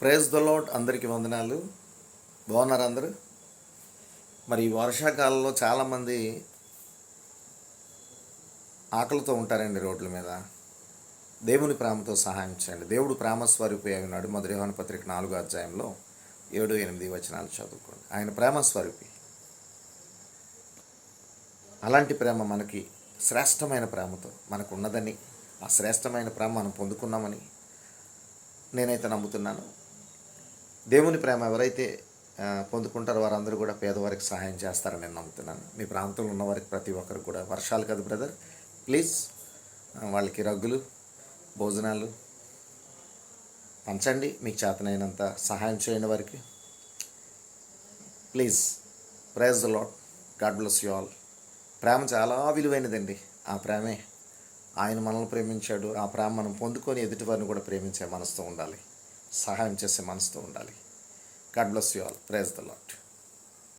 Praise the lord అందరికీ వందనాలు. బాగున్నారు అందరూ? మరి ఈ వర్షాకాలంలో చాలామంది ఆకలితో ఉంటారండి రోడ్ల మీద. దేవుని ప్రేమతో సహాయం చేయండి. దేవుడు ప్రేమ స్వరూపి అయి ఉన్నాడు మొదటి పత్రిక నాలుగో అధ్యాయంలో ఏడు ఎనిమిది వచనాలు చదువుకోండి. ఆయన ప్రేమ స్వరూపి అలాంటి ప్రేమ మనకి శ్రేష్టమైన ప్రేమతో మనకు ఉన్నదని ఆ శ్రేష్టమైన ప్రేమ మనం పొందుకున్నామని నేనైతే నమ్ముతున్నాను. దేవుని ప్రేమ ఎవరైతే పొందుకుంటారో వారందరూ కూడా పేదవారికి సహాయం చేస్తారని నేను నమ్ముతున్నాను. మీ ప్రాంతంలో ఉన్న వారికి ప్రతి ఒక్కరు కూడా. వర్షాలు కదా బ్రదర్. ప్లీజ్ వాళ్ళకి రగ్గులు భోజనాలు పంచండి. మీకు చేతనైనంత సహాయం చేయండి వారికి. Please praise the Lord God bless you all. ప్రేమ చాలా విలువైనదండి. ఆ ప్రేమే. ఆయన మనల్ని ప్రేమించాడు. ఆ ప్రేమ మనం పొందుకొని ఎదుటివారిని కూడా ప్రేమించే మనసుతో ఉండాలి. సహాయం చేసే మనసుతో ఉండాలి. God bless you all praise the Lord